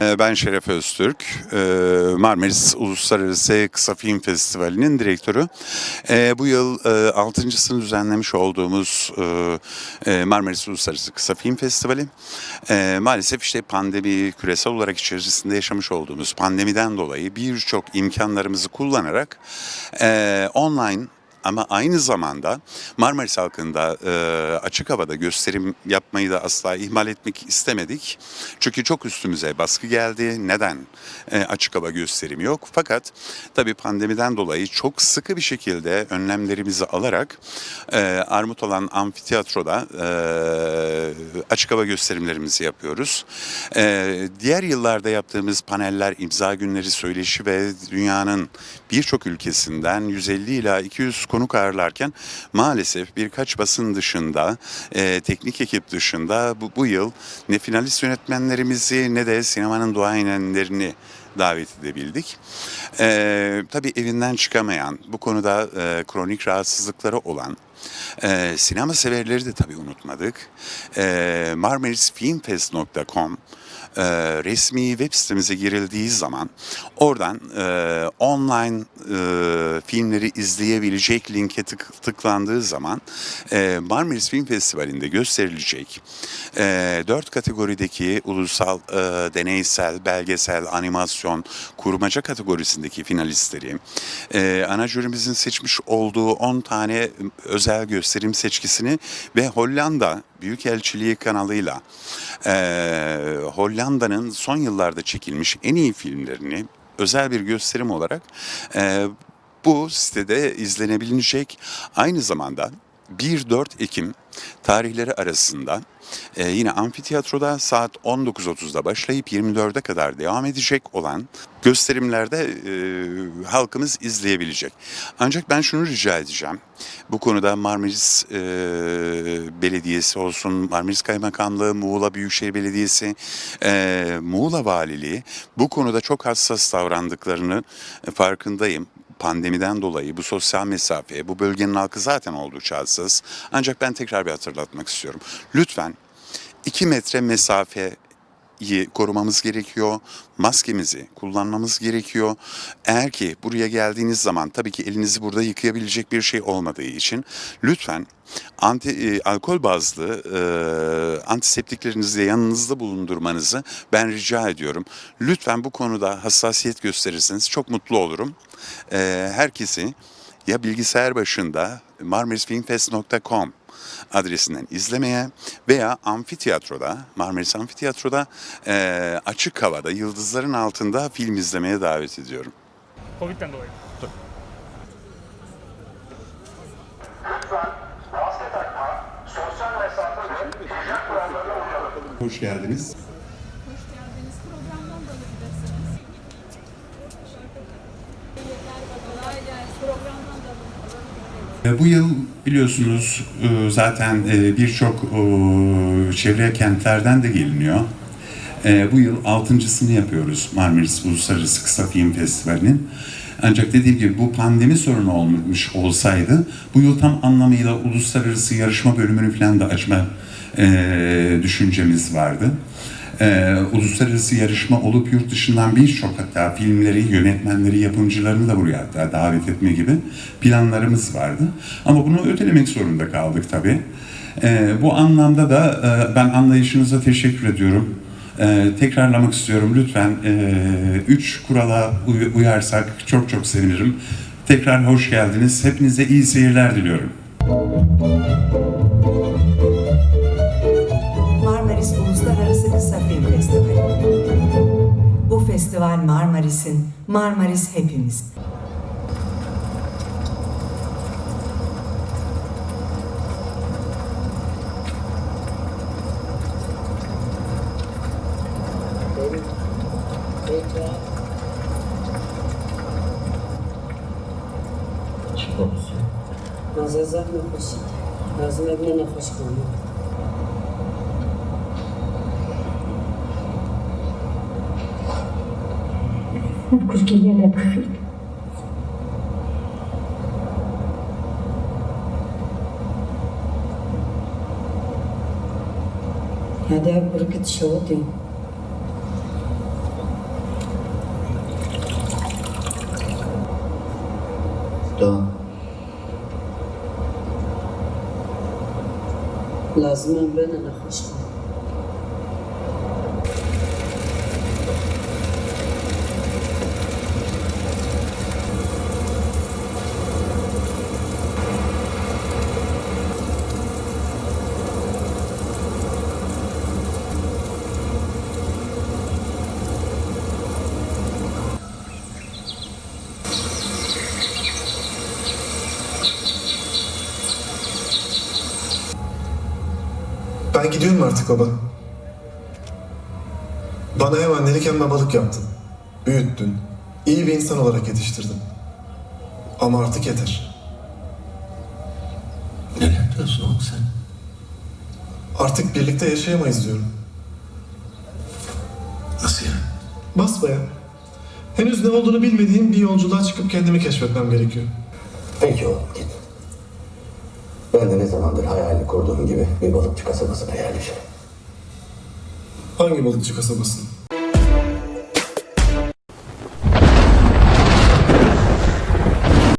Ee, Ben Şeref Öztürk, ee, Marmaris Uluslararası Kısa Film Festivali'nin direktörü. Ee, Bu yıl e, altıncısını düzenlemiş olduğumuz e, e, Marmaris Uluslararası Kısa Film Festivali. e, Maalesef işte pandemi küresel olarak içerisinde yaşamış olduğumuz pandemiden dolayı birçok imkanlarımızı kullanarak e, online ama aynı zamanda Marmaris halkında e, açık havada gösterim yapmayı da asla ihmal etmek istemedik. Çünkü çok üstümüze baskı geldi. Neden e, açık hava gösterim yok? Fakat tabii pandemiden dolayı çok sıkı bir şekilde önlemlerimizi alarak e, Armut olan amfiteyatroda e, açık hava gösterimlerimizi yapıyoruz. E, diğer yıllarda yaptığımız paneller, imza günleri, söyleşi ve dünyanın birçok ülkesinden 150 ila 200 konuk ağırlarken maalesef birkaç basın dışında, e, teknik ekip dışında bu, bu yıl ne finalist yönetmenlerimizi ne de sinemanın duayenlerini davet edebildik. E, tabii evinden çıkamayan, bu konuda e, kronik rahatsızlıkları olan e, sinema severleri de tabii unutmadık. E, marmarisfilmfest.com e, resmi web sitemize girildiği zaman oradan e, online e, filmleri izleyebilecek linke tık- tıklandığı zaman e, Marmaris Film Festivali'nde gösterilecek e, dört kategorideki ulusal e, deneysel, belgesel, animasyon, kurmaca kategorisindeki finalistleri e, ana jürimizin seçmiş olduğu 10 tane özel gösterim seçkisini ve Hollanda Büyükelçiliği kanalıyla e, Hollanda'nın son yıllarda çekilmiş en iyi filmlerini özel bir gösterim olarak e, bu sitede izlenebilecek. Aynı zamanda 1-4 Ekim tarihleri arasında e, yine amfiteyatroda saat 19.30'da başlayıp 24'e kadar devam edecek olan gösterimlerde e, halkımız izleyebilecek. Ancak ben şunu rica edeceğim. Bu konuda Marmaris e, Belediyesi olsun, Marmaris Kaymakamlığı, Muğla Büyükşehir Belediyesi, e, Muğla Valiliği bu konuda çok hassas davrandıklarını farkındayım pandemiden dolayı bu sosyal mesafe, bu bölgenin halkı zaten oldukça hassas. Ancak ben tekrar bir hatırlatmak istiyorum. Lütfen 2 metre mesafe korumamız gerekiyor. Maskemizi kullanmamız gerekiyor. Eğer ki buraya geldiğiniz zaman tabii ki elinizi burada yıkayabilecek bir şey olmadığı için lütfen anti e, alkol bazlı e, antiseptiklerinizi de yanınızda bulundurmanızı ben rica ediyorum. Lütfen bu konuda hassasiyet gösterirseniz çok mutlu olurum. E, herkesi ya bilgisayar başında marmarisfilmfest.com adresinden izlemeye veya amfiteyatroda, Marmaris Amfiteyatro'da e, açık havada, yıldızların altında film izlemeye davet ediyorum. Covid'den dolayı. Maske takma, sosyal mesafe ve hijyen kurallarına uyalım. Hoş geldiniz. Hoş geldiniz. Programdan da alabilirsiniz. Kolay gelsin. Programdan da alabilirsiniz. E, Bu yıl biliyorsunuz e, zaten e, birçok çevre kentlerden de geliniyor. E, Bu yıl altıncısını yapıyoruz Marmaris Uluslararası Kısa Film Festivali'nin. Ancak dediğim gibi bu pandemi sorunu olmuş olsaydı bu yıl tam anlamıyla uluslararası yarışma bölümünü falan da açma düşüncemiz vardı. Ee, uluslararası yarışma olup yurt dışından birçok hatta filmleri, yönetmenleri, yapımcılarını da buraya hatta davet etme gibi planlarımız vardı. Ama bunu ötelemek zorunda kaldık tabii. Ee, bu anlamda da e, ben anlayışınıza teşekkür ediyorum. Ee, tekrarlamak istiyorum lütfen e, üç kurala uy- uyarsak çok çok sevinirim. Tekrar hoş geldiniz. Hepinize iyi seyirler diliyorum. Marmaris Festival Marmaris'in, Marmaris hepimiz. Çikolatası. Nazazar ne hoş. Nazım evine ne hoş kalmıyor. Parce qu'il y a la pluie. هذا بركة شوطي Да. لازم بنا نخش Ben gidiyorum artık baba. Bana hem annelik hem babalık yaptın. Büyüttün. İyi bir insan olarak yetiştirdin. Ama artık yeter. Neler diyorsun oğlum sen? Artık birlikte yaşayamayız diyorum. Nasıl yani? Basbaya. Henüz ne olduğunu bilmediğim bir yolculuğa çıkıp kendimi keşfetmem gerekiyor. Peki oğlum. Ben de ne zamandır hayalini kurduğum gibi bir balıkçı kasabasına yerleşirim. Hangi balıkçı kasabasını?